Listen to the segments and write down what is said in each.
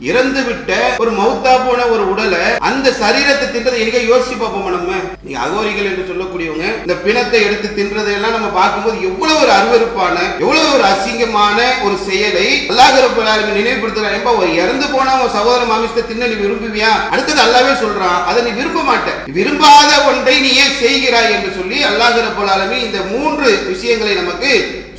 இறந்து விட்ட ஒரு மௌத்தா போன ஒரு உடலை அந்த சரீரத்தை தின்றதை எங்க யோசிச்சு பார்ப்போம் நம்ம? நீங்க அகோரிகள் என்று சொல்லக்கூடியவங்க இந்த பிணத்தை எடுத்து தின்றதை எல்லாம் நம்ம பார்க்கும்போது எவ்வளவு ஒரு அருவருப்பான எவ்வளவு ஒரு அசிங்கமான ஒரு செயலை அல்லாஹ் ரப்பல் ஆலமீன் நினைவுபடுத்துறான் ஒரு இறந்து போன உன் சகோதர மாமிசத்தை தின்ன நீ விரும்புவியா? அடுத்தது அல்லாவே சொல்றான் அதை நீ விரும்ப மாட்ட. விரும்பாத ஒன்றை நீ ஏன் செய்கிறாய் என்று சொல்லி அல்லாஹ் ரப்பல் இந்த மூன்று விஷயங்களை நமக்கு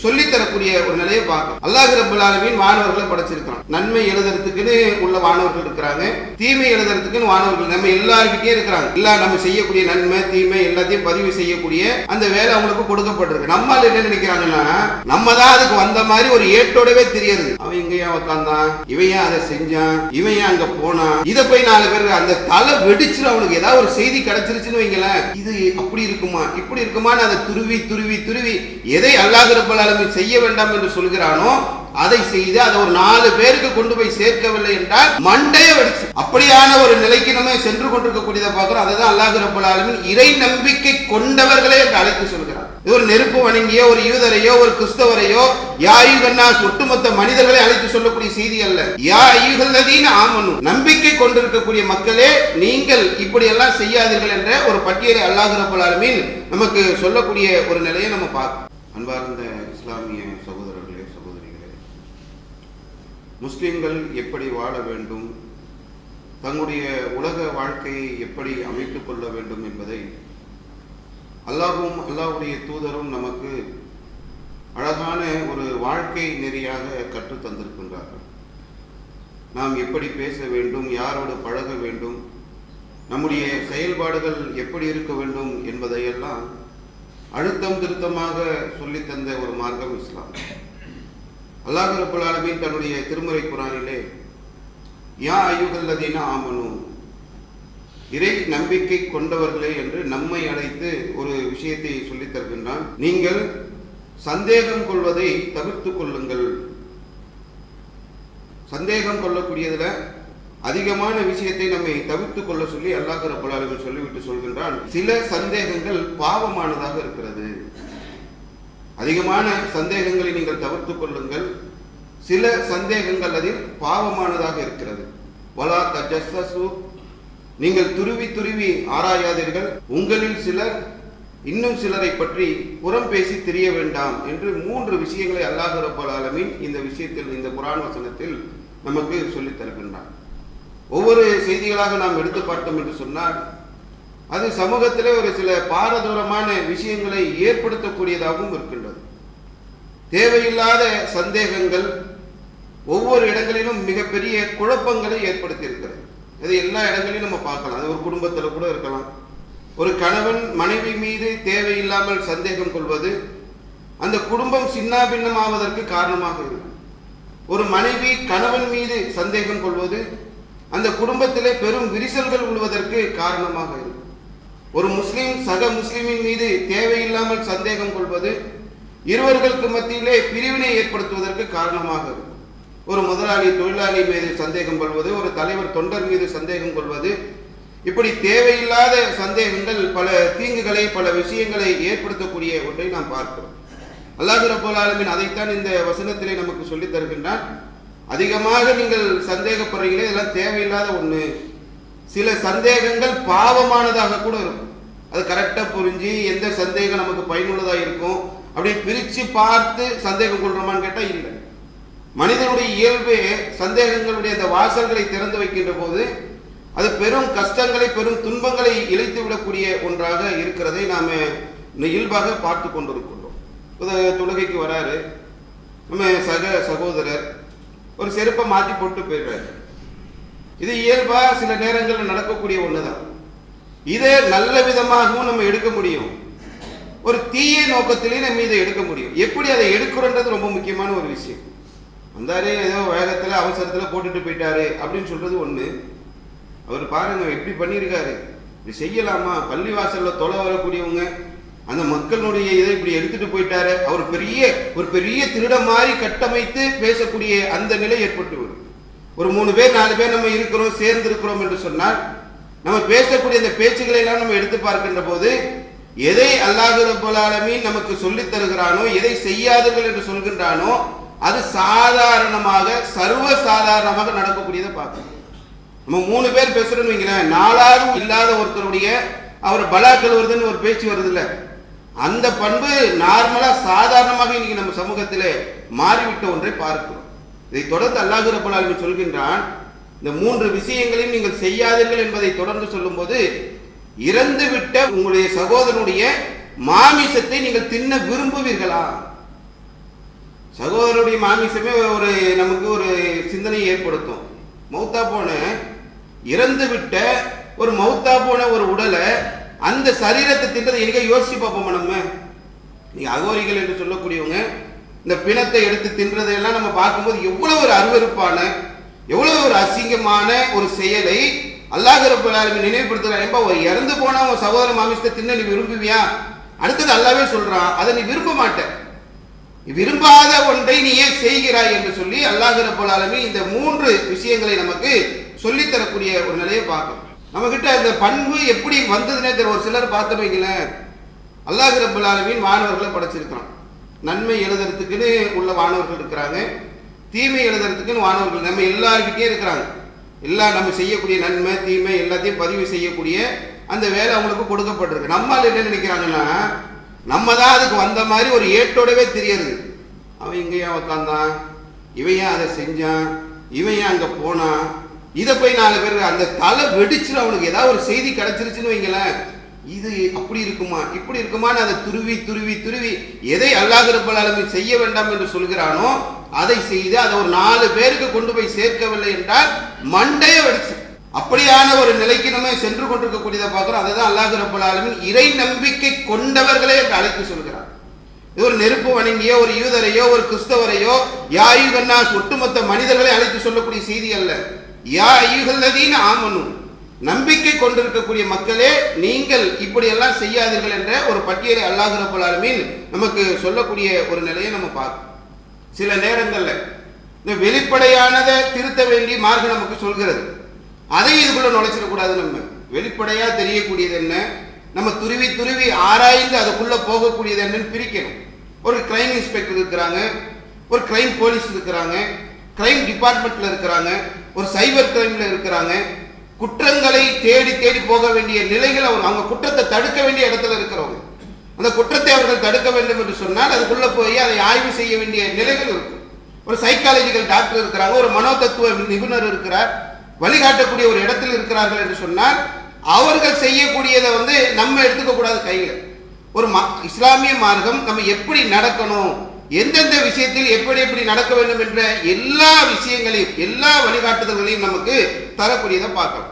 சொல்லித் தரக்கூடிய ஒரு நிலையை பார்க்கும் அல்லாஹ் ரப்பல் மாணவர்களை படைச்சிருக்கான் நன்மை எழுதுறதுக்குன்னு உள்ள மாணவர்கள் இருக்கிறாங்க தீமை எழுதுறதுக்குன்னு மாணவர்கள் நம்ம எல்லாருக்கிட்டே இருக்கிறாங்க. எல்லா நம்ம செய்யக்கூடிய நன்மை தீமை எல்லாத்தையும் பதிவு செய்யக்கூடிய அந்த வேலை அவங்களுக்கு கொடுக்கப்பட்டிருக்கு. நம்ம என்ன நினைக்கிறாங்கன்னா நம்ம தான் அதுக்கு வந்த மாதிரி ஒரு ஏட்டோடவே தெரியுது. அவன் இங்கேயா உட்காந்தான் இவன் ஏன் அதை செஞ்சான்? இவன் ஏன் அங்க போனான்? இதை போய் நாலு பேர் அந்த தலை வெடிச்சு அவனுக்கு ஏதாவது ஒரு செய்தி கிடைச்சிருச்சுன்னு வைங்களேன். இது அப்படி இருக்குமா? இப்படி இருக்குமான்னு அதை துருவி துருவி துருவி எதை அல்லாஹ் ரப்பல் ஆலமீன் செய்ய வேண்டாம் என்று சொல்கிறானோ அதை செய்து அதை ஒரு நாலு பேருக்கு கொண்டு போய் சேர்க்கவில்லை என்றால் மண்டையை வெடிச்சு அப்படியான ஒரு நிலைக்கு நம்ம சென்று கொண்டிருக்கக்கூடியதை பார்க்கிறோம். அதுதான் அல்லாஹ் ரப்பல் இறை நம்பிக்கை கொண்டவர்களே என்று அழைத்து சொல்கிறார். இது ஒரு நெருப்பு வணங்கியோ ஒரு யூதரையோ ஒரு கிறிஸ்தவரையோ யா ஐயுகன்னா ஒட்டுமொத்த மனிதர்களை அழைத்து சொல்லக்கூடிய செய்தி அல்ல. யா ஐயுகல்லதீன ஆமனு நம்பிக்கை கொண்டிருக்கக்கூடிய மக்களே நீங்கள் இப்படி எல்லாம் செய்யாதீர்கள் என்ற ஒரு பட்டியலை அல்லாஹ் ரப்பல் நமக்கு சொல்லக்கூடிய ஒரு நிலையை நம்ம பார்க்கணும் அன்பார்ந்த இஸ்லாமிய சகோதரர்களே சகோதரிகளே முஸ்லிம்கள் எப்படி வாழ வேண்டும் தங்களுடைய உலக வாழ்க்கையை எப்படி அமைத்துக் கொள்ள வேண்டும் என்பதை அல்லாஹும் அல்லாஹ்வுடைய தூதரும் நமக்கு அழகான ஒரு வாழ்க்கை நெறியாக கற்றுத் தந்திருக்கின்றார்கள். நாம் எப்படி பேச வேண்டும் யாரோடு பழக வேண்டும் நம்முடைய செயல்பாடுகள் எப்படி இருக்க வேண்டும் என்பதையெல்லாம் அழுத்தம் திருத்தமாக சொல்லித் தந்த ஒரு மார்க்கம் இஸ்லாம். அல்லாஹ் ரபுல் தன்னுடைய திருமுறை குரானிலே யா ஐயுகல்லதீன ஆமனு இறை நம்பிக்கை கொண்டவர்களே என்று நம்மை அழைத்து ஒரு விஷயத்தை சொல்லித் தருகின்றான். நீங்கள் சந்தேகம் கொள்வதை தவிர்த்து கொள்ளுங்கள். சந்தேகம் கொள்ளக்கூடியதில் அதிகமான விஷயத்தை நம்மை தவிர்த்து கொள்ள சொல்லி அல்லாஹ் ரப்பல் சொல்லிவிட்டு சொல்கின்றான். சில சந்தேகங்கள் பாவமானதாக இருக்கிறது. அதிகமான சந்தேகங்களை நீங்கள் தவிர்த்து கொள்ளுங்கள். சில சந்தேகங்கள் அதில் பாவமானதாக இருக்கிறது. வலா தஜஸ்ஸு நீங்கள் துருவி துருவி ஆராயாதீர்கள். உங்களில் சிலர் இன்னும் சிலரை பற்றி புறம் பேசி தெரிய வேண்டாம் என்று மூன்று விஷயங்களை அல்லாஹ் ரப்பல் ஆலமின் இந்த விஷயத்தில் இந்த குரான் வசனத்தில் நமக்கு சொல்லித் தருகின்றான். ஒவ்வொரு செய்திகளாக நாம் எடுத்து பார்த்தோம் என்று சொன்னால் அது சமூகத்திலே ஒரு சில பாரதூரமான விஷயங்களை ஏற்படுத்தக்கூடியதாகவும் இருக்கின்றது. தேவையில்லாத சந்தேகங்கள் ஒவ்வொரு இடங்களிலும் மிகப்பெரிய குழப்பங்களை ஏற்படுத்தி இருக்கிறது எல்லா இடங்களிலும் நம்ம பார்க்கலாம். அது ஒரு குடும்பத்தில் கூட இருக்கலாம். ஒரு கணவன் மனைவி மீது தேவையில்லாமல் சந்தேகம் கொள்வது அந்த குடும்பம் சின்னாபின்னமாவதற்கு காரணமாக இருக்கும். ஒரு மனைவி கணவன் மீது சந்தேகம் கொள்வது அந்த குடும்பத்திலே பெரும் விரிசல்கள் விழுவதற்கு காரணமாக இருக்கும். ஒரு முஸ்லீம் சக முஸ்லிமின் மீது தேவையில்லாமல் சந்தேகம் கொள்வது இருவர்களுக்கு மத்தியிலே பிரிவினை ஏற்படுத்துவதற்கு காரணமாக இருக்கும். ஒரு முதலாளி தொழிலாளி மீது சந்தேகம் கொள்வது ஒரு தலைவர் தொண்டர் மீது சந்தேகம் கொள்வது இப்படி தேவையில்லாத சந்தேகங்கள் பல தீங்குகளை பல விஷயங்களை ஏற்படுத்தக்கூடிய ஒன்றை நாம் பார்க்கிறோம். அல்லாஹ் ரபுல் ஆலமின் அதைத்தான் இந்த வசனத்திலே நமக்கு சொல்லித் தருகின்றான். அதிகமாக நீங்கள் சந்தேகப்படுறீங்களே இதெல்லாம் தேவையில்லாத ஒன்று சில சந்தேகங்கள் பாவமானதாக கூட இருக்கும். அது கரெக்டாக புரிஞ்சு எந்த சந்தேகம் நமக்கு பயனுள்ளதாக இருக்கும் அப்படி பிரித்து பார்த்து சந்தேகம் கொள்றோமான்னு கேட்டால் இல்லை. மனிதனுடைய இயல்பே சந்தேகங்களுடைய அந்த வாசல்களை திறந்து வைக்கின்ற போது அது பெரும் கஷ்டங்களை பெரும் துன்பங்களை இழைத்து விடக்கூடிய ஒன்றாக இருக்கிறதை நாம் இயல்பாக பார்த்து கொண்டிருக்கின்றோம். ஒரு தொழுகைக்கு வராரு. நம்ம சக சகோதரர் ஒரு செருப்பை மாற்றி போட்டு போயிடுறாரு. இது இயல்பா சில நேரங்களில் நடக்கக்கூடிய ஒண்ணுதான். இதை நல்ல விதமாகவும் நம்ம எடுக்க முடியும். ஒரு தீய நோக்கத்திலே நம்ம இதை எடுக்க முடியும். எப்படி அதை எடுக்கிறோன்றது ரொம்ப முக்கியமான ஒரு விஷயம். வந்தாரே ஏதோ வேகத்தில் அவசரத்தில் போட்டுட்டு போயிட்டாரு அப்படின்னு சொல்றது ஒண்ணு. அவர் பாருங்க எப்படி பண்ணியிருக்காரு இப்படி செய்யலாமா? பள்ளிவாசலில் தொலை வரக்கூடியவங்க அந்த மக்களுடைய இதை இப்படி எடுத்துட்டு போயிட்டாரு. அவர் பெரிய ஒரு பெரிய திருட மாதிரி கட்டமைத்து பேசக்கூடிய அந்த நிலை ஏற்பட்டு வரும். ஒரு மூணு பேர் நாலு பேர் நம்ம இருக்கிறோம் சேர்ந்து இருக்கிறோம் என்று சொன்னால் நம்ம பேசக்கூடிய அந்த பேச்சுக்களை எல்லாம் நம்ம எடுத்து பார்க்கின்ற போது எதை அல்லாஹு ரப்பல் நமக்கு சொல்லித் தருகிறானோ எதை செய்யாதீர்கள் என்று சொல்கின்றானோ அது சாதாரணமாக சர்வ சாதாரணமாக நடக்கக்கூடியதை பார்க்கணும். நம்ம மூணு பேர் பேசுறோம்னு வைங்களேன் நாலாவது இல்லாத ஒருத்தருடைய அவர் பலாக்கள் வருதுன்னு ஒரு பேச்சு வருது அந்த பண்பு நார்மலா சாதாரணமாக இன்னைக்கு நம்ம சமூகத்தில் மாறிவிட்ட ஒன்றை பார்க்கிறோம். இதை தொடர்ந்து அல்லாஹு ரபுல்லாலுமே சொல்கின்றான் இந்த மூன்று விஷயங்களையும் நீங்கள் செய்யாதீர்கள் என்பதை தொடர்ந்து சொல்லும்போது இறந்து விட்ட உங்களுடைய சகோதரனுடைய மாமிசத்தை நீங்கள் தின்ன விரும்புவீர்களா? சகோதரருடைய மாமிசமே ஒரு நமக்கு ஒரு சிந்தனையை ஏற்படுத்தும். மௌத்தா போன இறந்து விட்ட ஒரு மௌத்தா போன ஒரு உடலை அந்த சரீரத்தை தின்றதை எங்க யோசிச்சு பார்ப்போம் நம்ம? நீங்க அகோரிகள் என்று சொல்லக்கூடியவங்க இந்த பிணத்தை எடுத்து தின்றதையெல்லாம் நம்ம பார்க்கும்போது எவ்வளோ ஒரு அருவருப்பான எவ்வளோ ஒரு அசிங்கமான ஒரு செயலை அல்லாஹ் ரப்பல் ஆலமீன் ஏன்பா ஒரு இறந்து போனால் உன் சகோதர மாமிசத்தை தின்ன நீ விரும்புவியா? அடுத்தது அல்லாவே சொல்கிறான் அதை நீ விரும்ப மாட்டேன் நீ விரும்பாத ஒன்றை நீ ஏன் செய்கிறாய்? என்று சொல்லி அல்லாஹ் ரப்பல் இந்த மூன்று விஷயங்களை நமக்கு சொல்லித் தரக்கூடிய ஒரு நிலையை பார்க்கணும். நம்மக்கிட்ட அந்த பண்பு எப்படி வந்ததுன்னே தெரியல. ஒரு சிலர் பார்த்து வைங்களேன். அல்லாஹ் ரப்பல் ஆலமீன் மாணவர்களை படைச்சிருக்கிறான். நன்மை எழுதுறதுக்குன்னு உள்ள மாணவர்கள் இருக்கிறாங்க. தீமை எழுதுறதுக்குன்னு மாணவர்கள் நம்ம எல்லாருக்கிட்டே இருக்கிறாங்க. எல்லாம் நம்ம செய்யக்கூடிய நன்மை தீமை எல்லாத்தையும் பதிவு செய்யக்கூடிய அந்த வேலை அவங்களுக்கு கொடுக்கப்பட்டிருக்கு. நம்மால் என்ன நினைக்கிறாங்கன்னா நம்ம தான் அதுக்கு வந்த மாதிரி ஒரு ஏட்டோடவே தெரியுது. அவன் இங்க உட்காந்தான் உக்காந்தான்? இவன் ஏன் அதை செஞ்சான்? இவன் ஏன் அங்கே போனான்? இதை போய் நாலு பேர் அந்த தலை வெடிச்சிடும் அவனுக்கு. ஏதாவது ஒரு செய்தி கிடைச்சிருச்சுன்னு வைங்களேன். இது அப்படி இருக்குமா இப்படி இருக்குமான்னு அதை துருவி துருவி துருவி எதை அல்லாஹ் ரபுல்லாலுமே செய்ய வேண்டாம் என்று சொல்கிறானோ அதை செய்து அதை ஒரு நாலு பேருக்கு கொண்டு போய் சேர்க்கவில்லை என்றால் மண்டைய வெடிச்சு. அப்படியான ஒரு நிலைக்கு நம்ம சென்று கொண்டிருக்கக்கூடியதை பார்க்குறோம். அதை தான் அல்லாஹ் ரப்பல் இறை நம்பிக்கை கொண்டவர்களே என்று அழைத்து சொல்கிறார். இது ஒரு நெருப்பு வணங்கியோ ஒரு யூதரையோ ஒரு கிறிஸ்தவரையோ யா ஒட்டுமொத்த மனிதர்களை அழைத்து சொல்லக்கூடிய செய்தி அல்ல. யா ஐயுகல்லதீன ஆமனு. நம்பிக்கை கொண்டிருக்கக்கூடிய மக்களே நீங்கள் இப்படியெல்லாம் செய்யாதீர்கள் என்ற ஒரு பட்டியலை அல்லாஹ் ரப்பல் ஆலமீன் நமக்கு சொல்லக்கூடிய ஒரு நிலையை நம்ம பார்க்கணும். சில நேரங்களில் இந்த வெளிப்படையானதை திருத்த வேண்டிய மார்க்கம் நமக்கு சொல்கிறது. அதை இதுக்குள்ள நுழைச்சிடக்கூடாது நம்ம. வெளிப்படையா தெரியக்கூடியது என்ன? நம்ம துருவி துருவி ஆராய்ந்து அதுக்குள்ள போகக்கூடியது என்னன்னு பிரிக்கணும். ஒரு கிரைம் இன்ஸ்பெக்டர் இருக்கிறாங்க ஒரு கிரைம் போலீஸ் இருக்கிறாங்க கிரைம் டிபார்ட்மெண்ட்ல இருக்கிறாங்க ஒரு சைபர் கிரைம்ல இருக்கிறாங்க குற்றங்களை தேடி தேடி போக வேண்டிய நிலைகள் அவர் அவங்க குற்றத்தை தடுக்க வேண்டிய இடத்துல இருக்கிறவங்க. அந்த குற்றத்தை அவர்கள் தடுக்க வேண்டும் என்று சொன்னால் அதுக்குள்ள போய் அதை ஆய்வு செய்ய வேண்டிய நிலைகள் இருக்கும் ஒரு சைக்காலஜிக்கல் டாக்டர் இருக்கிறாங்க ஒரு மனோதத்துவ நிபுணர் இருக்கிறார் வழிகாட்டக்கூடிய ஒரு இடத்தில் இருக்கிறார்கள் என்று சொன்னால் அவர்கள் செய்யக்கூடியதை வந்து நம்ம எடுத்துக்க கூடாது கையில். ஒரு ம இஸ்லாமிய மார்க்கம் நம்ம எப்படி நடக்கணும்? எந்தெந்த விஷயத்தில் எப்படி எப்படி நடக்க வேண்டும் என்ற எல்லா விஷயங்களையும் எல்லா வழிகாட்டுதல்களையும் நமக்கு தரக்கூடியதை பார்க்கணும்.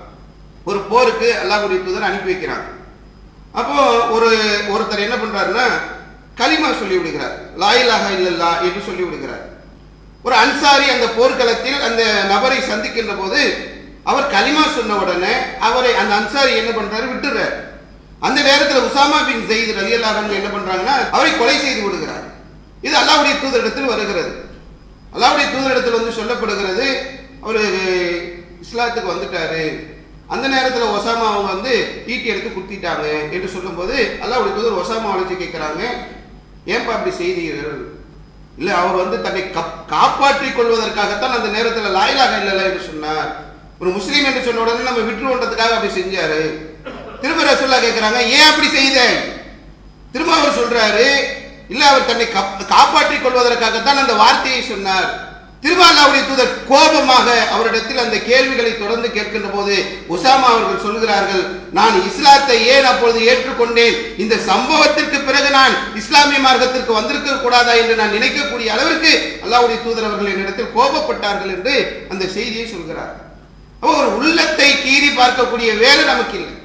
ஒரு போருக்கு அல்லாஹுடைய தூதர் அனுப்பி வைக்கிறாங்க அப்போ ஒரு ஒருத்தர் என்ன பண்றாருன்னா களிமா சொல்லி விடுகிறார். லாயிலாக இல்லல்லா என்று சொல்லி விடுகிறார். ஒரு அன்சாரி அந்த போர்க்களத்தில் அந்த நபரை சந்திக்கின்ற போது அவர் களிமா சொன்ன உடனே அவரை அந்த அன்சாரி என்ன பண்றாரு விட்டுறாரு. அந்த நேரத்தில் உசாமா பின் செய்து ரலியல்லாஹு என்ன பண்றாங்கன்னா அவரை கொலை செய்து விடுகிறார். இது அல்லாவுடைய தூதரிடத்தில் வருகிறது. அல்லாவுடைய தூதரிடத்தில் வந்து சொல்லப்படுகிறது அவர் இஸ்லாத்துக்கு வந்துட்டாரு. அந்த நேரத்தில் ஒசாமா அவங்க வந்து ஈட்டி எடுத்து குத்திட்டாங்க என்று சொல்லும்போது அல்லாவுடைய தூதர் ஒசாமா அழைச்சி கேட்குறாங்க ஏன்பா அப்படி செய்தீர்கள்? இல்லை அவர் வந்து தன்னை கப் காப்பாற்றிக் கொள்வதற்காகத்தான் அந்த நேரத்தில் லாயிலாக இல்லைல்ல என்று சொன்னார். ஒரு முஸ்லீம் என்று சொன்ன உடனே நம்ம விட்டுருவோன்றதுக்காக அப்படி செஞ்சாரு. திரும்ப ரசூல்லா கேட்குறாங்க ஏன் அப்படி செய்தேன்? திரும்ப அவர் சொல்றாரு இல்லை அவர் தன்னை காப்பாற்றிக் கொள்வதற்காகத்தான் அந்த வார்த்தையை சொன்னார். திருவாலாவுடைய தூதர் கோபமாக அவரிடத்தில் அந்த கேள்விகளை தொடர்ந்து கேட்கின்ற போது உசாமா அவர்கள் சொல்கிறார்கள் நான் இஸ்லாத்தை ஏன் அப்பொழுது ஏற்றுக்கொண்டேன்? இந்த சம்பவத்திற்கு பிறகு நான் இஸ்லாமிய மார்க்கத்திற்கு வந்திருக்க கூடாதா என்று நான் நினைக்கக்கூடிய அளவிற்கு அல்லாவுடைய தூதர் அவர்கள் என்னிடத்தில் கோபப்பட்டார்கள் என்று அந்த செய்தியை சொல்கிறார். அப்போ ஒரு உள்ளத்தை கீறி பார்க்கக்கூடிய வேலை நமக்கு இல்லை.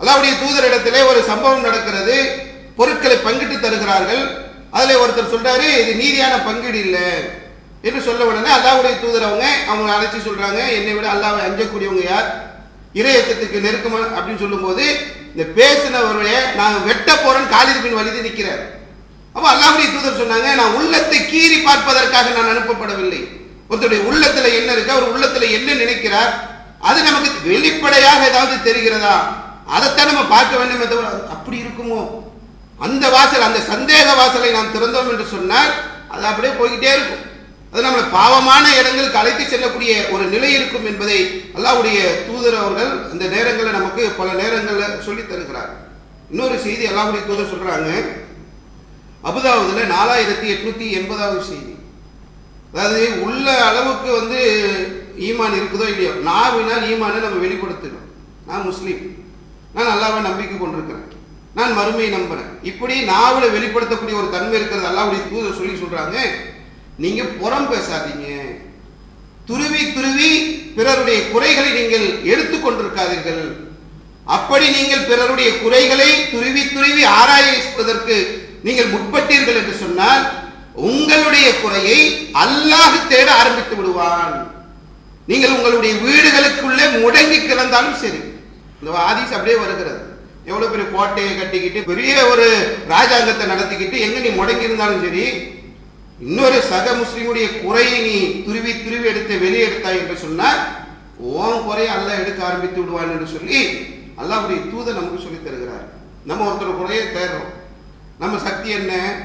அல்லாவுடைய தூதரிடத்திலே ஒரு சம்பவம் நடக்கிறது. பொருட்களை பங்கிட்டு தருகிறார்கள். அதில் ஒருத்தர் சொல்றாரு இது நீதியான பங்கீடு இல்லை என்று சொல்ல உடனே அல்லாவுடைய தூதர் அவங்க அவங்க அழைச்சி சொல்றாங்க என்னை விட அல்லாவை அஞ்சக்கூடியவங்க யார்? இறையச்சத்துக்கு நெருக்கமா அப்படின்னு சொல்லும்போது இந்த பேசினவருடைய நான் வெட்ட போறேன் காலிது பின் வலிது நிற்கிறார் அப்போ அல்லாவுடைய தூதர் சொன்னாங்க நான் உள்ளத்தை கீறி பார்ப்பதற்காக நான் அனுப்பப்படவில்லை. ஒருத்தருடைய உள்ளத்துல என்ன இருக்கு அவர் உள்ளத்துல என்ன நினைக்கிறார் அது நமக்கு வெளிப்படையாக ஏதாவது தெரிகிறதா? அதைத்தான் நம்ம பார்க்க வேண்டும் அப்படி இருக்குமோ? அந்த வாசல் அந்த சந்தேக வாசலை நாம் திறந்தோம் என்று சொன்னால் அது அப்படியே போய்கிட்டே இருக்கும். அது நம்மளை பாவமான இடங்களுக்கு அழைத்து செல்லக்கூடிய ஒரு நிலை இருக்கும் என்பதை அல்லாவுடைய தூதர் அவர்கள் அந்த நேரங்களில் நமக்கு பல நேரங்களில் சொல்லித் தருகிறார். இன்னொரு செய்தி அல்லாவுடைய தூதர் சொல்றாங்க. அபுதாபுதுல நாலாயிரத்தி எட்நூத்தி எண்பதாவது செய்தி. அதாவது உள்ள அளவுக்கு வந்து ஈமான் இருக்குதோ இல்லையோ நாவினால் ஈமானை நம்ம வெளிப்படுத்தணும். நான் முஸ்லீம். நான் நல்லாவே நம்பிக்கை கொண்டிருக்கிறேன். நான் மறுமையை நம்புறேன். இப்படி நாவல வெளிப்படுத்தக்கூடிய ஒரு தன்மை இருக்கிறது அல்லாவுடைய தூதர் சொல்லி சொல்றாங்க. நீங்க புறம் பேசாதீங்க. துருவி துருவி பிறருடைய குறைகளை நீங்கள் எடுத்துக்கொண்டிருக்காதீர்கள் அப்படி நீங்கள் பிறருடைய குறைகளை துருவி துருவி ஆராய்வதற்கு நீங்கள் முற்பட்டீர்கள் என்று சொன்னால் உங்களுடைய குறையை அல்லாஹ் தேட ஆரம்பித்து விடுவான். நீங்கள் உங்களுடைய வீடுகளுக்குள்ளே முடங்கி கிடந்தாலும் சரி. இந்த ஆதிஸ் அப்படியே வருகிறது. எவ்வளவு பெரிய கோட்டையை கட்டிக்கிட்டு பெரிய ஒரு ராஜாங்கத்தை நடத்திக்கிட்டு எங்க நீ முடங்கி இருந்தாலும் சரி இன்னொரு சக முஸ்லீமுடைய குறையை நீ துருவி துருவி எடுத்து வெளியே எடுத்தாய் என்று சொன்னால் ஓன் குறையை அல்ல எடுக்க ஆரம்பித்து விடுவான் என்று சொல்லி அல்லாவுடைய தூதை நமக்கு சொல்லித் தருகிறார். நம்ம ஒருத்தர் குறையை தேடுறோம். நம்ம சக்தி என்ன?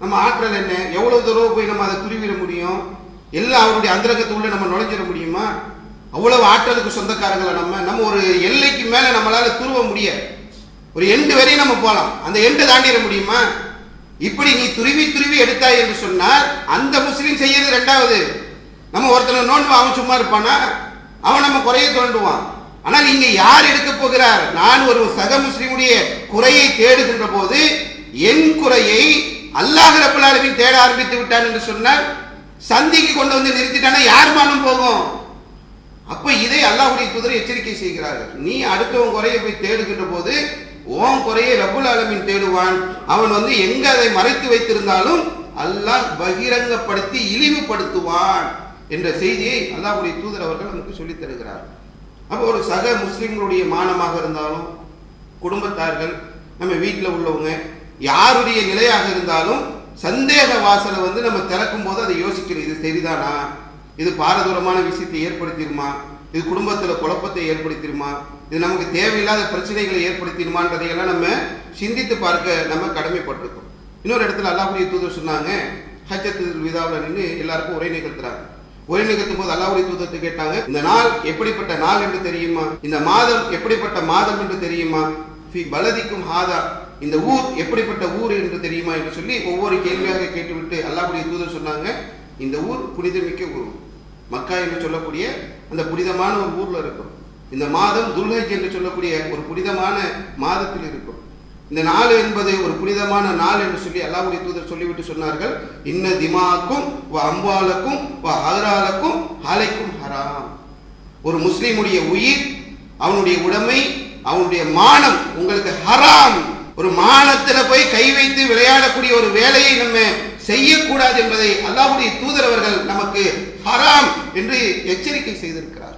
நம்ம ஆற்றல் என்ன? எவ்வளவு தூரம் போய் நம்ம அதை துருவிட முடியும்? எல்லாம் அவருடைய அந்தரங்கத்துக்குள்ள நம்ம நுழைஞ்சிட முடியுமா? அவ்வளவு ஆற்றலுக்கு சொந்தக்காரங்களை நம்ம? நம்ம ஒரு எல்லைக்கு மேல நம்மளால துருவ முடியாது. ஒரு எண்டு வரையும் நம்ம போகலாம் அந்த எண்டு தாண்டிட முடியுமா? இப்படி நீ துருவி துருவி எடுத்தாய் என்று சொன்னால் அந்த முஸ்லீம் செய்யறது ரெண்டாவது. நம்ம ஒருத்தனை நோண்டுவான் அவன் சும்மா இருப்பானா? அவன் நம்ம குறைய தோண்டுவான். ஆனால் இங்கே யார் எடுக்க போகிறார்? நான் ஒரு சக முஸ்லீமுடைய குறையை தேடுகின்ற போது என் குறையை அல்லாஹ் ரப்பல் தேட ஆரம்பித்து விட்டான் என்று சொன்னால் சந்திக்கு கொண்டு வந்து நிறுத்திட்டானா யார் மானம் போகும்? அப்ப இதை அல்லாஹுடைய குதிரை எச்சரிக்கை செய்கிறார்கள். நீ அடுத்தவன் குறையை போய் தேடுகின்ற போது ஓம் குறையை ரபுல் அலமின் தேடுவான். அவன் வந்து எங்க அதை மறைத்து வைத்திருந்தாலும் அல்லாஹ் பகிரங்கப்படுத்தி இழிவுபடுத்துவான். என்ற செய்தியை அல்லாஹுடைய தூதர் அவர்கள் நமக்கு சொல்லித் தருகிறார். அப்போ ஒரு சக முஸ்லிம்களுடைய மானமாக இருந்தாலும் குடும்பத்தார்கள் நம்ம வீட்டில் உள்ளவங்க யாருடைய நிலையாக இருந்தாலும் சந்தேக வாசலை வந்து நம்ம திறக்கும் போது அதை யோசிக்கணும் இது சரிதானா? இது பாரதூரமான விஷயத்தை ஏற்படுத்திடுமா? இது குடும்பத்தில் குழப்பத்தை ஏற்படுத்திடுமா? இது நமக்கு தேவையில்லாத பிரச்சனைகளை ஏற்படுத்திடுமான்றதையெல்லாம் நம்ம சிந்தித்து பார்க்க நம்ம கடமைப்பட்டிருக்கோம். இன்னொரு இடத்துல அல்லாஹுடைய தூதர் சொன்னாங்க ஹஜ்ஜத்துல் விதாவில் நின்று எல்லாருக்கும் உரை நிகழ்த்துறாங்க. உரை நிகழ்த்தும் போது அல்லாஹ்வுடைய தூதத்தை கேட்டாங்க இந்த நாள் எப்படிப்பட்ட நாள் என்று தெரியுமா? இந்த மாதம் எப்படிப்பட்ட மாதம் என்று தெரியுமா? ஃபி பலதிக்கும் ஹாதா இந்த ஊர் எப்படிப்பட்ட ஊர் என்று தெரியுமா? என்று சொல்லி ஒவ்வொரு கேள்வியாக கேட்டுவிட்டு அல்லாஹ்வுடைய தூதர் சொன்னாங்க இந்த ஊர் புனிதமிக்க ஊர். மக்கா என்று சொல்லக்கூடிய அந்த புனிதமான ஒரு ஊரில் இருக்கும். இந்த மாதம் துல்ஹஜ் என்று சொல்லக்கூடிய ஒரு புனிதமான மாதத்தில் இருக்கும். இந்த நாள் என்பது ஒரு புனிதமான நாள் என்று சொல்லி அல்லாவுடைய தூதர் சொல்லிவிட்டு சொன்னார்கள். இன்ன திமாக்கும் வ அம்பாலுக்கும் வ அகராலக்கும் ஹாலைக்கும் ஹராம். ஒரு முஸ்லீமுடைய உயிர் அவனுடைய உடைமை அவனுடைய மானம் உங்களுக்கு ஹராம். ஒரு மானத்தில் போய் கை வைத்து விளையாடக்கூடிய ஒரு வேலையை நம்ம செய்யக்கூடாது என்பதை அல்லாஹுடைய தூதர் அவர்கள் நமக்கு ஹராம் என்று எச்சரிக்கை செய்திருக்கிறார்.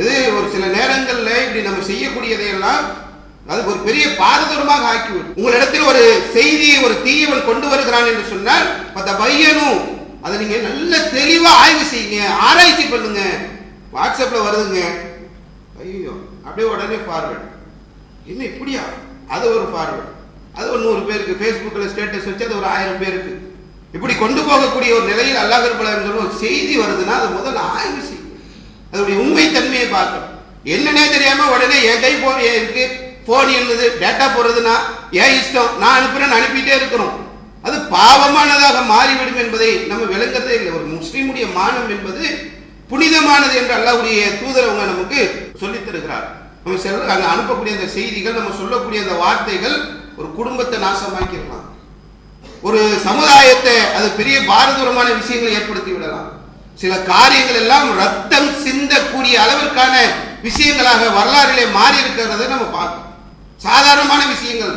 இது ஒரு சில நேரங்களில் இப்படி நம்ம செய்யக்கூடியதையெல்லாம் அது ஒரு பெரிய பாரதூரமாக ஆக்கிவிடும். உங்களிடத்தில் ஒரு செய்தியை ஒரு தீயவன் கொண்டு வருகிறான் என்று சொன்னால் அந்த பையனும் அதை நீங்க நல்ல தெளிவா ஆய்வு செய்யுங்க ஆராய்ச்சி பண்ணுங்க வாட்ஸ்அப்ல வருதுங்க. ஐயோ அப்படியே உடனே ஃபார்வர்டு என்ன இப்படியா? அது ஒரு ஃபார்வர்டு அது ஒரு நூறு பேருக்கு ஃபேஸ்புக்கில் ஸ்டேட்டஸ் வச்சு அது ஒரு ஆயிரம் பேருக்கு. இப்படி கொண்டு போகக்கூடிய ஒரு நிலையில் அல்லாஹ் ரப்பல் ஒரு செய்தி வருதுன்னா அது முதல்ல ஆய்வு செய்யும். அதோடைய உண்மை தன்மையை பார்க்கணும். என்னன்னே தெரியாம உடனே என் கை போன் இருக்கு? போன் என்னது? டேட்டா போடுறதுன்னா ஏன் இஷ்டம்? நான் அனுப்புறேன்னு அனுப்பிட்டே இருக்கிறோம் அது பாவமானதாக மாறிவிடும் என்பதை நம்ம விளங்குறதே இல்லை. ஒரு முஸ்லீமுடைய மானம் என்பது புனிதமானது என்று அல்லாஹ்வுடைய தூதரவங்க நமக்கு சொல்லித்தருகிறார் நம்ம சிலர் அங்கே அனுப்பக்கூடிய அந்த செய்திகள் நம்ம சொல்லக்கூடிய அந்த வார்த்தைகள் ஒரு குடும்பத்தை நாசமாக்கிடலாம். ஒரு சமுதாயத்தை அது பெரிய பாரதூரமான விஷயங்களை ஏற்படுத்தி விடலாம். சில காரியங்கள் எல்லாம் ரத்தம் சிந்தக்கூடிய அளவிற்கான விஷயங்களாக வரலாறிலே மாறி இருக்கிறத நம்ம பார்க்கணும். சாதாரணமான விஷயங்கள்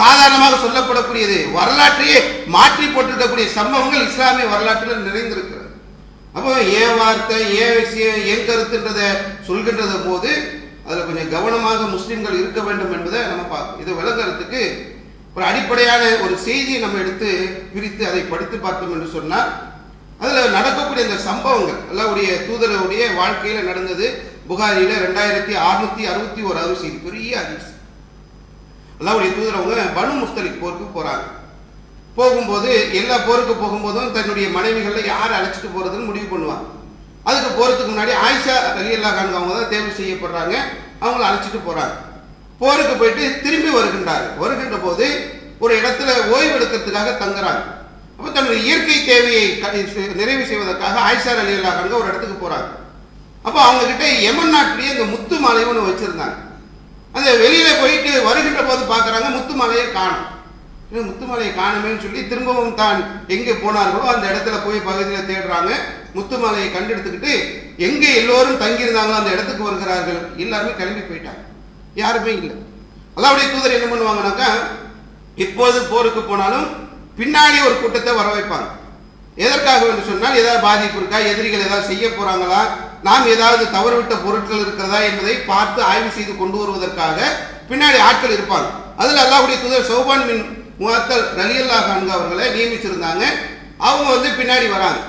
சாதாரணமாக சொல்லப்படக்கூடியது வரலாற்றையே மாற்றி போட்டிருக்கக்கூடிய சம்பவங்கள் இஸ்லாமிய வரலாற்றில் நிறைந்திருக்கிறது. அப்போ ஏன் வார்த்தை ஏன் விஷயம் ஏன் கருத்துன்றதை சொல்கின்றத போது அதில் கொஞ்சம் கவனமாக முஸ்லீம்கள் இருக்க வேண்டும் என்பதை நம்ம பார்க்கணும். இதை விளங்குறதுக்கு ஒரு அடிப்படையான ஒரு செய்தியை நம்ம எடுத்து பிரித்து அதை படித்து பார்த்தோம் என்று சொன்னால் அதில் நடக்கக்கூடிய இந்த சம்பவங்கள் அல்லாவுடைய தூதரவுடைய வாழ்க்கையில் நடந்தது புகாரியில் ரெண்டாயிரத்தி அறுநூத்தி அறுபத்தி ஓராவது செய்தி பெரிய அதிர்ச்சி. அல்லாவுடைய தூதரவங்க பனு முஸ்தலிக் போருக்கு போகிறாங்க போகும்போது எல்லா போருக்கு போகும்போதும் தன்னுடைய மனைவிகளை யார் அழைச்சிட்டு போகிறதுன்னு முடிவு பண்ணுவாங்க. அதுக்கு போகிறதுக்கு முன்னாடி ஆயிஷா அலி அல்லா கான் அவங்க தான் தேர்வு செய்யப்படுறாங்க. அவங்கள அழைச்சிட்டு போகிறாங்க போருக்கு போயிட்டு திரும்பி வருகின்றார். வருகின்ற போது ஒரு இடத்துல ஓய்வு எடுக்கிறதுக்காக தங்குறாங்க. அப்போ தன்னுடைய இயற்கை தேவையை க- நிறைவு செய்வதற்காக ஆயிஷார் அலி அல்லா ஒரு இடத்துக்கு போறாங்க. அப்போ அவங்க கிட்ட யமன் நாட்டிலேயே இந்த முத்து மாலை ஒன்று வச்சிருந்தாங்க. அந்த வெளியில போயிட்டு வருகின்ற போது பார்க்குறாங்க முத்து மாலையை காணும். முத்து மாலையை காணுமேன்னு சொல்லி திரும்பவும் தான் எங்கே போனார்களோ அந்த இடத்துல போய் பகுதியில் தேடுறாங்க. முத்து மாலையை கண்டெடுத்துக்கிட்டு எங்கே எல்லோரும் தங்கியிருந்தாங்களோ அந்த இடத்துக்கு வருகிறார்கள். எல்லாருமே கிளம்பி போயிட்டாங்க. யாருமே இல்லை. அல்லாவுடைய தூதர் என்ன பண்ணுவாங்கனாக்கா இப்போது போருக்கு போனாலும் பின்னாடி ஒரு கூட்டத்தை வர வைப்பாங்க. எதற்காக என்று சொன்னால் ஏதாவது பாதிப்பு இருக்கா எதிரிகள் ஏதாவது செய்ய போறாங்களா நாம் ஏதாவது தவறுவிட்ட பொருட்கள் இருக்கிறதா என்பதை பார்த்து ஆய்வு செய்து கொண்டு வருவதற்காக பின்னாடி ஆட்கள் இருப்பாங்க. அதில் அல்லாவுடைய தூதர் சௌபான் மின் முகத்தல் ரலியல்லாஹ் கான்கு அவர்களை நியமிச்சிருந்தாங்க. அவங்க வந்து பின்னாடி வராங்க.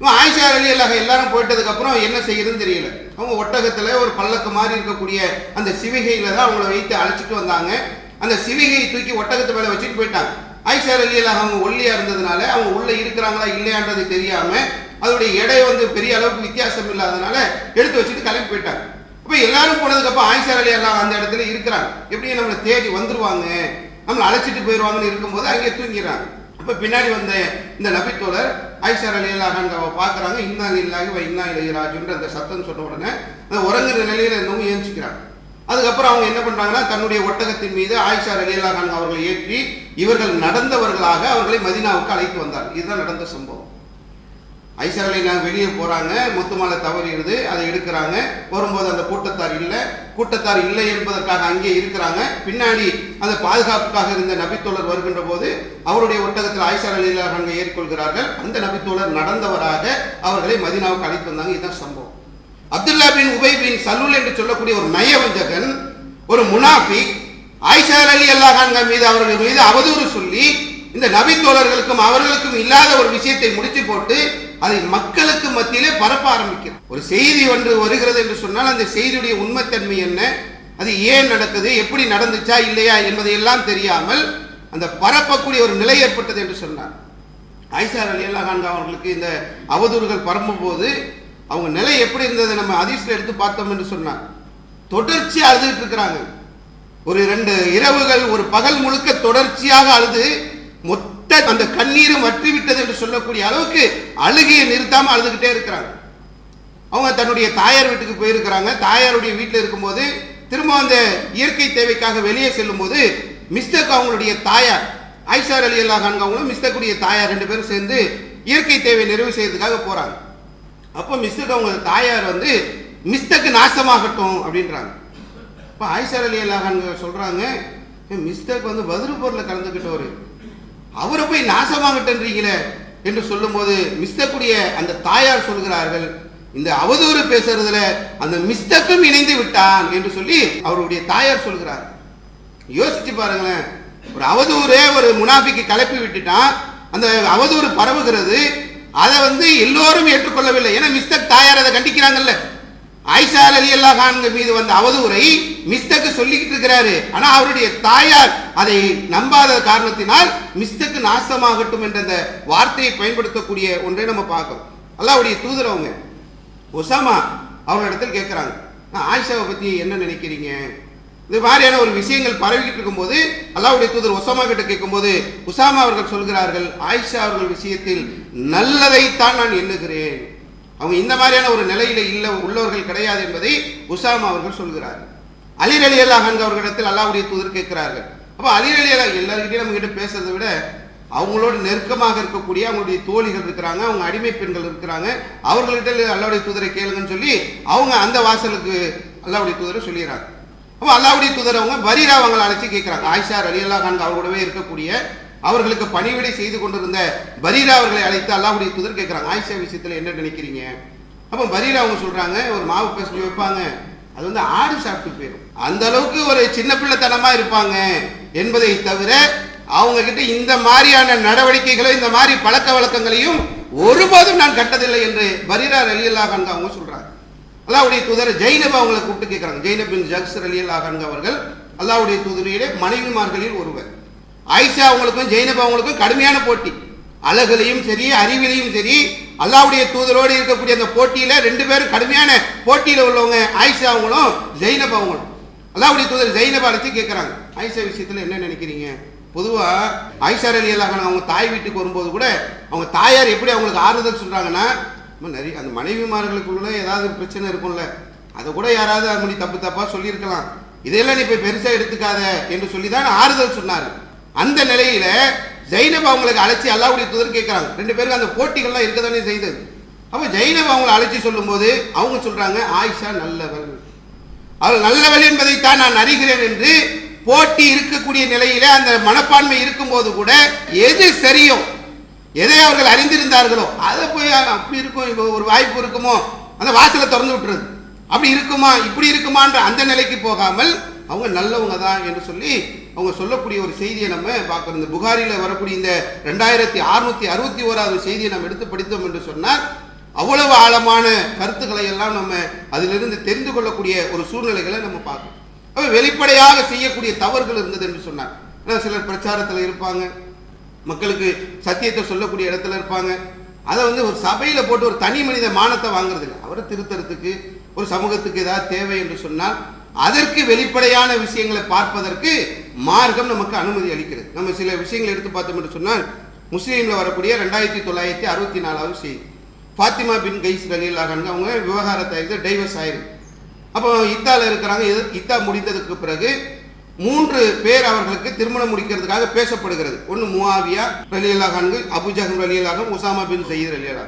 இவன் ஆயிஷா அலி அல்லாஹ் எல்லாரும் போயிட்டதுக்கப்புறம் என்ன செய்யறதுன்னு தெரியல. அவங்க ஒட்டகத்தில் ஒரு பல்லக்கு மாதிரி இருக்கக்கூடிய அந்த சிவிகையில் தான் அவங்கள வைத்து அழைச்சிட்டு வந்தாங்க. அந்த சிவிகையை தூக்கி ஒட்டகத்து மேலே வச்சுட்டு போயிட்டாங்க. ஆயிஷா அலியலாக அவங்க ஒல்லியாக இருந்ததுனால அவங்க உள்ளே இருக்கிறாங்களா இல்லையான்றது தெரியாமல் அதோடைய எடை வந்து பெரிய அளவுக்கு வித்தியாசம் இல்லாதனால எடுத்து வச்சுட்டு கிளம்பி போயிட்டாங்க. இப்போ எல்லாரும் போனதுக்கப்புறம் ஆயிஷா அந்த இடத்துல இருக்கிறாங்க. எப்படி நம்மளை தேடி வந்துருவாங்க. நம்மளை அழைச்சிட்டு போயிடுவாங்கன்னு இருக்கும்போது அங்கே தூங்கிடுறாங்க. அப்போ பின்னாடி வந்த இந்த நபித்தோழர் ஆயிஷா அலி பார்க்குறாங்க பார்க்கறாங்க இன்னா இல்லாகி வை இன்னா இளையராஜுன்ற அந்த சத்தம் சொன்ன உடனே அந்த உறங்குற நிலையில் இருந்தவங்க ஏஞ்சிக்கிறாங்க. அதுக்கப்புறம் அவங்க என்ன பண்ணுறாங்கன்னா தன்னுடைய ஒட்டகத்தின் மீது ஆயிஷா ரலியல்லா அவர்களை ஏற்றி இவர்கள் நடந்தவர்களாக அவர்களை மதினாவுக்கு அழைத்து வந்தார் இதுதான் நடந்த சம்பவம். ஐஷா நாங்கள் வெளியே போகிறாங்க முத்துமலை தவறிடுது அதை எடுக்கிறாங்க. வரும்போது அந்த கூட்டத்தார் இல்லை. கூட்டத்தார் இல்லை என்பதற்காக அங்கே இருக்கிறாங்க. பின்னாடி அந்த பாதுகாப்புக்காக இருந்த நபித்தோழர் வருகின்ற போது அவருடைய ஒட்டகத்தில் ஆயிஷா அலிலா அங்கே ஏறிக்கொள்கிறார்கள் அந்த நபித்தோழர் நடந்தவராக அவர்களை மதீனாவுக்கு அழைத்து வந்தாங்க. இதுதான் சம்பவம். அப்துல்லா பின் உபை பின் சலூல் என்று சொல்லக்கூடிய ஒரு நயவஞ்சகன் ஒரு முனாஃபிக் ஆயிஷா அலி அல்லாஹான்க மீது அவர்கள் மீது அவதூறு சொல்லி இந்த நபி தோழர்களுக்கும் அவர்களுக்கும் இல்லாத ஒரு விஷயத்தை முடிச்சு போட்டு அதை மக்களுக்கு மத்தியிலே பரப்ப ஆரம்பிக்கிறது. ஒரு செய்தி ஒன்று வருகிறது என்று சொன்னால் அந்த செய்தியுடைய உண்மைத்தன்மை என்ன? அது ஏன் நடக்குது? எப்படி நடந்துச்சா? இல்லையா? என்பதை எல்லாம் தெரியாமல் அந்த பரப்பக்கூடிய ஒரு நிலை ஏற்பட்டது என்று சொன்னார். ஐசார் அலி அல்லாஹான் அவர்களுக்கு இந்த அவதூறுகள் பரம்பும் போது அவங்க நிலை எப்படி இருந்தது நம்ம அதிர்ஷ்டம் எடுத்து பார்த்தோம் என்று சொன்னார். தொடர்ச்சி அழுதுட்டு இருக்கிறாங்க. ஒரு ரெண்டு இரவுகள் ஒரு பகல் முழுக்க தொடர்ச்சியாக அழுது மொத்த அந்த கண்ணீரும் வற்றிவிட்டது என்று சொல்லக்கூடிய அளவுக்கு அழுகையை நிறுத்தாமல் அழுதுகிட்டே இருக்கிறாங்க. அவங்க தன்னுடைய தாயார் வீட்டுக்கு போயிருக்கிறாங்க. தாயாருடைய வீட்டில் இருக்கும்போது திரும்ப அந்த இயற்கை தேவைக்காக வெளியே செல்லும்போது மிஸ்டக் அவங்களுடைய தாயார் ஐசார் அலி அல்லா அவங்களும் மிஸ்டக்குடைய தாயார் ரெண்டு பேரும் சேர்ந்து இயற்கை தேவை நிறைவு செய்யறதுக்காக போகிறாங்க அப்போ மிஸ்டக் அவங்க தாயார் வந்து மிஸ்டக்கு நாசமாகட்டும் அப்படின்றாங்க. இப்போ ஐசார் அலி அல்லா சொல்றாங்க சொல்கிறாங்க மிஸ்டக் வந்து பதிரு பொருளை கலந்துக்கிட்டவர். அவரை போய் நாசமாகட்டன்றீங்களே என்று சொல்லும்போது மிஸ்டக்குடைய அந்த தாயார் சொல்கிறார்கள் இந்த அவதூறு பேசுறதுல அந்த மிஸ்டக்கும் இணைந்து விட்டான் என்று சொல்லி அவருடைய தாயார் சொல்கிறார். யோசிச்சு பாருங்களேன் ஒரு அவதூறே ஒரு முனாபிக்கு கலப்பி விட்டுட்டான் அந்த அவதூறு பரவுகிறது அதை வந்து எல்லோரும் ஏற்றுக்கொள்ளவில்லை. ஏன்னா மிஸ்டக் தாயார் அதை கண்டிக்கிறாங்கல்ல. ஆயிஷா அலி அல்லா கான்க மீது வந்த அவதூறை மிஸ்டக்கு சொல்லிக்கிட்டு இருக்கிறாரு. ஆனா அவருடைய தாயார் அதை நம்பாத காரணத்தினால் மிஸ்டக்கு நாசமாகட்டும் என்ற அந்த வார்த்தையை பயன்படுத்தக்கூடிய ஒன்றை நம்ம பார்க்கிறோம். அல்லாவுடைய தூதர் அவங்க ஒசாமா அவரிடத்தில் கேட்குறாங்க நான் ஆயிஷாவை பற்றி என்ன நினைக்கிறீங்க? இது மாதிரியான ஒரு விஷயங்கள் பரவிக்கிட்டு இருக்கும்போது அல்லாவுடைய தூதர் ஒசாமா கிட்ட கேட்கும்போது உசாமா அவர்கள் சொல்கிறார்கள் ஆயிஷா அவர்கள் விஷயத்தில் நல்லதைத்தான் நான் எண்ணுகிறேன். அவங்க இந்த மாதிரியான ஒரு நிலையில இல்லை உள்ளவர்கள் கிடையாது என்பதை உசாமா அவர்கள் சொல்கிறார்கள் அலி அலி அல்லாஹ் அவர்களிடத்தில் அல்லாவுடைய தூதர் கேட்கிறார்கள். அப்போ அலி அலி அல்லாஹ் எல்லாருக்கிட்டையும் நம்ம கிட்ட பேசுறதை விட அவங்களோட நெருக்கமாக இருக்கக்கூடிய அவங்களுடைய தோழிகள் இருக்கிறாங்க அவங்க அடிமை பெண்கள் இருக்கிறாங்க அவர்கள்ட்ட அல்லாவுடைய தூதரை கேளுங்கன்னு சொல்லி அவங்க அந்த வாசலுக்கு அல்லாவுடைய தூதரை சொல்லிடுறாங்க. அப்போ அல்லாவுடைய தூதர் அவங்க பரீரா அவங்களை அழைச்சி கேட்குறாங்க. ஆயிஷா அலி அல்லா கான் அவர்களோடவே இருக்கக்கூடிய அவர்களுக்கு பணிவிடை செய்து கொண்டிருந்த பரீரா அவர்களை அழைத்து அல்லாவுடைய துதர் கேட்குறாங்க ஆயிஷா விஷயத்தில் என்ன நினைக்கிறீங்க? அப்போ பரீரா அவங்க சொல்கிறாங்க ஒரு மாவு பேசி வைப்பாங்க. அது வந்து ஆடு சாப்பிட்டு போயிடும் அந்த அளவுக்கு ஒரு சின்ன பிள்ளைத்தனமாக இருப்பாங்க என்பதை தவிர அவங்க கிட்ட இந்த மாதிரியான நடவடிக்கைகளை இந்த மாதிரி பழக்க வழக்கங்களையும் ஒருபோதும் நான் கட்டதில்லை என்று பரீரா அலி அல்லா அவங்க சொல்கிறாங்க அல்லாவுடைய தூதர் ஜெயினப் அவங்களை கூப்பிட்டு கேட்குறாங்க. ஜெயினப் பின் ஜக்ஸ் அலி அல்லாஹான் அவர்கள் அல்லாவுடைய தூதரிலே மனைவிமார்களில் ஒருவர். ஆயிஷா அவங்களுக்கும் ஜெயினப் அவங்களுக்கும் கடுமையான போட்டி. அழகுலையும் சரி அறிவிலையும் சரி அல்லாவுடைய தூதரோடு இருக்கக்கூடிய அந்த போட்டியில் ரெண்டு பேரும் கடுமையான போட்டியில் உள்ளவங்க ஆயிஷா அவங்களும் ஜெயினப் அவங்களும். அல்லாவுடைய தூதர் ஜெயினப் அழைச்சி கேட்குறாங்க ஆயிஷா விஷயத்தில் என்ன நினைக்கிறீங்க? பொதுவாக ஆயிஷா அலி அல்லாஹ் அவங்க தாய் வீட்டுக்கு வரும்போது கூட அவங்க தாயார் எப்படி அவங்களுக்கு ஆறுதல் சொல்கிறாங்கன்னா நிறைய அந்த மனைவிமார்களுக்குள்ள ஏதாவது பிரச்சனை இருக்கும்ல அதை கூட யாராவது அது தப்பு தப்பாக சொல்லியிருக்கலாம். இதையெல்லாம் நீ இப்போ பெருசாக எடுத்துக்காத என்று சொல்லி தான் ஆறுதல் சொன்னார். அந்த நிலையில ஜெயினப் அவங்களுக்கு அழைச்சி அல்லாவுடைய துதர் கேட்குறாங்க ரெண்டு பேருக்கு அந்த போட்டிகள்லாம் இருக்க தானே செய்தது. அப்போ ஜெயினப் அவங்களை அழைச்சி சொல்லும்போது அவங்க சொல்றாங்க ஆயிஷா நல்லவள். அவள் நல்லவள் என்பதைத்தான் நான் அறிகிறேன் என்று போட்டி இருக்கக்கூடிய நிலையில அந்த மனப்பான்மை இருக்கும்போது கூட எது சரியோ எதை அவர்கள் அறிந்திருந்தார்களோ அதை போய் அப்படி இருக்கும் இப்போ ஒரு வாய்ப்பு இருக்குமோ அந்த வாசலை திறந்து விட்டுறது. அப்படி இருக்குமா இப்படி இருக்குமான்ற அந்த நிலைக்கு போகாமல் அவங்க நல்லவங்க தான் என்று சொல்லி அவங்க சொல்லக்கூடிய ஒரு செய்தியை நம்ம பார்க்குறோம். இந்த புகாரியில் வரக்கூடிய இந்த ரெண்டாயிரத்தி அறுநூத்தி அறுபத்தி ஓராவது செய்தியை நம்ம எடுத்து படித்தோம் என்று சொன்னால் அவ்வளவு ஆழமான கருத்துக்களை எல்லாம் நம்ம அதிலிருந்து தெரிந்து கொள்ளக்கூடிய ஒரு சூழ்நிலைகளை நம்ம பார்க்கணும் அப்ப வெளிப்படையாக செய்யக்கூடிய தவறுகள் இருந்தது என்று சொன்னார் ஆனால் சிலர் பிரச்சாரத்தில் இருப்பாங்க மக்களுக்கு சத்தியத்தை சொல்லக்கூடிய இடத்துல இருப்பாங்க. அதை வந்து ஒரு சபையில் போட்டு ஒரு தனி மனித மானத்தை வாங்குறதில்லை. அவரை திருத்தறதுக்கு ஒரு சமூகத்துக்கு ஏதாவது தேவை என்று சொன்னால் அதற்கு வெளிப்படையான விஷயங்களை பார்ப்பதற்கு மார்க்கம் நமக்கு அனுமதி அளிக்கிறது. நம்ம சில விஷயங்களை எடுத்து பார்த்தோம் என்று சொன்னால் முஸ்லீம்ல வரக்கூடிய ரெண்டாயிரத்தி தொள்ளாயிரத்தி அறுபத்தி நாலாவது செய்தி. ஃபாத்திமா பின் கைஸ் ரலியல்லாஹு அவங்க விவகாரத்தை டைவர்ஸ் ஆயிருக்கு அப்போ இத்தால இருக்கிறாங்க இத்தா முடிந்ததுக்கு பிறகு மூன்று பேர் அவர்களுக்கு திருமணம் முடிக்கிறதுக்காக பேசப்படுகிறது. ஒன்று முவாவியா ரலியல்லா கான்கு அபுஜஹம் ரலியல்லாகும் உசாமா பின் சயீத் ரலியல்லா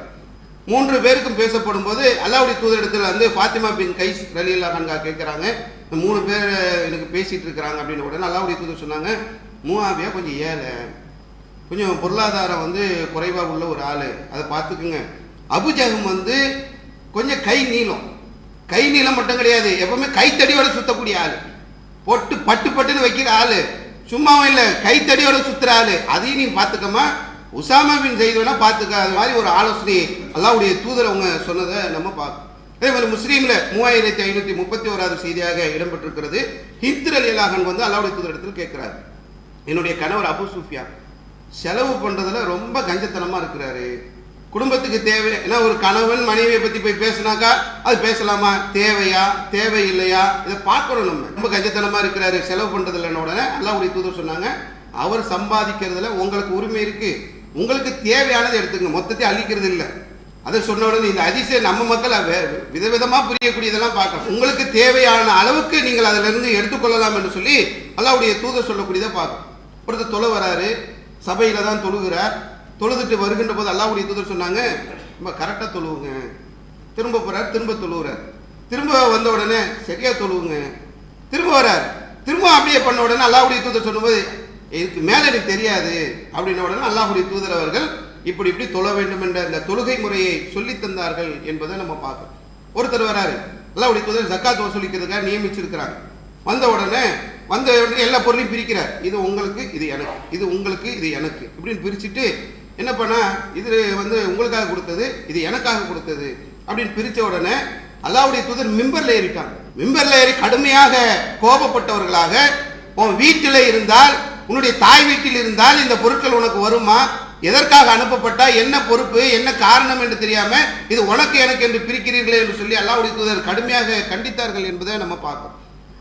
மூன்று பேருக்கும் பேசப்படும் போது அல்லாவுடைய தூதரிடத்தில் வந்து ஃபாத்திமா பின் கைஸ் ரலியல்லா கான்கா கேட்குறாங்க இந்த மூணு பேர் எனக்கு பேசிகிட்டு இருக்கிறாங்க அப்படின்னு உடனே அல்லாவுடைய தூதர் சொன்னாங்க மூவாவியா கொஞ்சம் ஏழை. கொஞ்சம் பொருளாதாரம் வந்து குறைவாக உள்ள ஒரு ஆள். அதை பார்த்துக்குங்க. அபுஜகம் வந்து கொஞ்சம் கை நீளம். கை நீளம் மட்டும் கிடையாது எப்பவுமே கைத்தடியோட சுத்தக்கூடிய ஆள். பொட்டு பட்டு பட்டுன்னு வைக்கிற ஆள். சும்மாவும் இல்லை கைத்தடியோட சுத்துற ஆள். அதையும் நீ பார்த்துக்கமா உசாமா பின் செய்தவனா பார்த்துக்க. அது மாதிரி ஒரு ஆலோசனை அல்லாவுடைய தூதர் அவங்க சொன்னதை நம்ம பார்க்கணும். அதே மாதிரி முஸ்லீமில் மூவாயிரத்தி ஐநூற்றி முப்பத்தி ஓராவது செய்தியாக இடம்பெற்றிருக்கிறது. ஹித்ர் அலி அலாஹன் வந்து அல்லாவுடைய தூதர் கேட்குறாரு. என்னுடைய கணவர் அபு சூஃபியா செலவு பண்ணுறதுல ரொம்ப கஞ்சத்தனமாக இருக்கிறாரு. குடும்பத்துக்கு தேவை ஏன்னா ஒரு கணவன் மனைவியை பற்றி போய் பேசினாக்கா அது பேசலாமா? தேவையா? தேவை இல்லையா இதை பார்க்கணும் நம்ம. ரொம்ப கஞ்சத்தனமாக இருக்கிறாரு செலவு பண்றதுல உடனே அல்லாவுடைய தூதர் சொன்னாங்க அவர் சம்பாதிக்கிறதுல உங்களுக்கு உரிமை இருக்குது உங்களுக்கு தேவையானதை எடுத்துங்க மொத்தத்தை அழிக்கிறது இல்லை அதை சொன்ன உடனே இந்த அதிசயம் நம்ம மக்கள் வே- புரியக்கூடியதெல்லாம் பார்க்கணும். உங்களுக்கு தேவையான அளவுக்கு நீங்கள் அதிலிருந்து இருந்து எடுத்துக்கொள்ளலாம் என்று சொல்லி அல்லாவுடைய தூதர் சொல்லக்கூடியதை பார்க்கும் ஒருத்தர் தொலை வராரு சபையில் தான் தொழுகிறார். தொழுதுட்டு வருகின்ற போது அல்லாவுடைய தூதர் சொன்னாங்க ரொம்ப கரெக்டாக தொழுவுங்க. திரும்ப போகிறார் திரும்ப தொழுகிறார் திரும்ப வந்த உடனே சரியாக தொழுவுங்க. திரும்ப வரார். திரும்ப அப்படியே பண்ண உடனே அல்லாவுடைய தூதர் சொல்லும்போது இதுக்கு மேலே எனக்கு தெரியாது. அப்படின்ன உடனே அல்லாஹுடைய தூதர் அவர்கள் இப்படி இப்படி தொழ வேண்டும் என்ற இந்த தொழுகை முறையை சொல்லித் தந்தார்கள் என்பதை நம்ம பார்க்கணும் ஒருத்தர் வராரு எல்லாம் தூதர் ஜக்காத் வசூலிக்கிறதுக்காக நியமிச்சிருக்கிறாங்க. வந்த உடனே வந்த உடனே எல்லா பொருளையும் பிரிக்கிறார். இது உங்களுக்கு இது எனக்கு இது உங்களுக்கு இது எனக்கு. இப்படின்னு பிரிச்சுட்டு என்ன பண்ணா? இது வந்து உங்களுக்காக கொடுத்தது இது எனக்காக கொடுத்தது. அப்படின்னு பிரித்த உடனே அல்லாவுடைய தூதர் மிம்பர்ல ஏறிட்டாங்க மிம்பர்ல ஏறி கடுமையாக கோபப்பட்டவர்களாக உன் வீட்டில் இருந்தால் உன்னுடைய தாய் வீட்டில் இருந்தால் இந்த பொருட்கள் உனக்கு வருமா? எதற்காக அனுப்பப்பட்டா என்ன பொறுப்பு என்ன காரணம் என்று தெரியாம இது உனக்கு எனக்கு என்று பிரிக்கிறீர்களே என்று சொல்லி அல்லாவுடைய தூதர் கடுமையாக கண்டித்தார்கள் என்பதை நம்ம பார்க்கணும்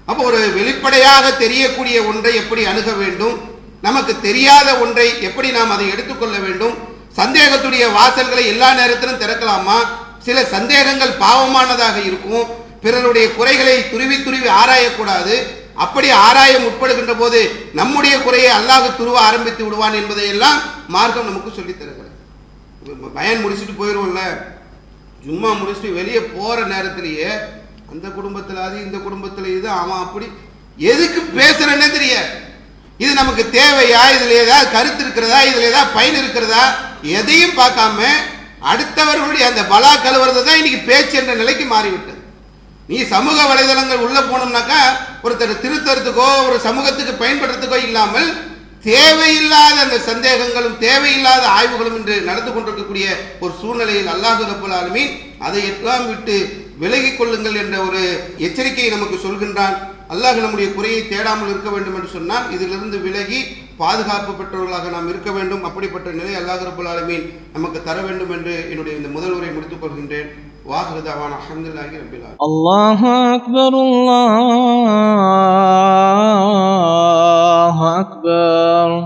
அப்போ ஒரு வெளிப்படையாக தெரியக்கூடிய ஒன்றை எப்படி அணுக வேண்டும் நமக்கு தெரியாத ஒன்றை எப்படி நாம் அதை எடுத்துக்கொள்ள வேண்டும் சந்தேகத்துடைய வாசல்களை எல்லா நேரத்திலும் திறக்கலாமா? சில சந்தேகங்கள் பாவமானதாக இருக்கும் பிறருடைய குறைகளை துருவி துருவி ஆராயக்கூடாது அப்படி ஆராய முற்படுகின்ற போது நம்முடைய குறையை அல்லாஹ் துருவ ஆரம்பித்து விடுவான் என்பதையெல்லாம் மார்க்கம் நமக்கு சொல்லித் தருகிறது. பயன் முடிச்சுட்டு போயிடுவோம்ல சும்மா முடிச்சுட்டு வெளியே போற நேரத்திலேயே அந்த குடும்பத்தில் அது இந்த குடும்பத்தில் இது அவன் அப்படி எதுக்கு பேசுறேன்னே தெரியாது. இது நமக்கு தேவையா? இதுல ஏதாவது கருத்து இருக்கிறதா? இதுல ஏதாவது பயன் இருக்கிறதா? எதையும் பார்க்காம அடுத்தவர்களுடைய அந்த பலா கழுவுறது தான் இன்னைக்கு பேச்சு என்ற நிலைக்கு மாறிவிட்டது. நீ சமூக வலைதளங்கள் உள்ள போனோம்னாக்கா ஒருத்தர் திருத்தறதுக்கோ ஒரு சமூகத்துக்கு பயன்படுறதுக்கோ இல்லாமல் தேவையில்லாத அந்த சந்தேகங்களும் தேவையில்லாத ஆய்வுகளும் இன்று நடந்து கொண்டிருக்கக்கூடிய ஒரு சூழ்நிலையில் அல்லாஹு ரப்பல் ஆலமீன் அதை எல்லாம் விட்டு விலகிக் கொள்ளுங்கள் என்ற ஒரு எச்சரிக்கையை நமக்கு சொல்கின்றான். அல்லாஹ் நம்முடைய குறையை தேடாமல் இருக்க வேண்டும் என்று சொன்னால் இதிலிருந்து விலகி பாதுகாப்பு பெற்றவர்களாக நாம் இருக்க வேண்டும். அப்படிப்பட்ட நிலை அல்லாஹ் ரபுல் ஆலமீன் நமக்கு தர வேண்டும் என்று என்னுடைய இந்த முதல் உரை முடித்துக் கொள்கின்றேன். வாகிருதாவான் அஹமதுல்லாஹி ரபில் அல்லாஹ் அக்பர் அல்லாஹ் அக்பர்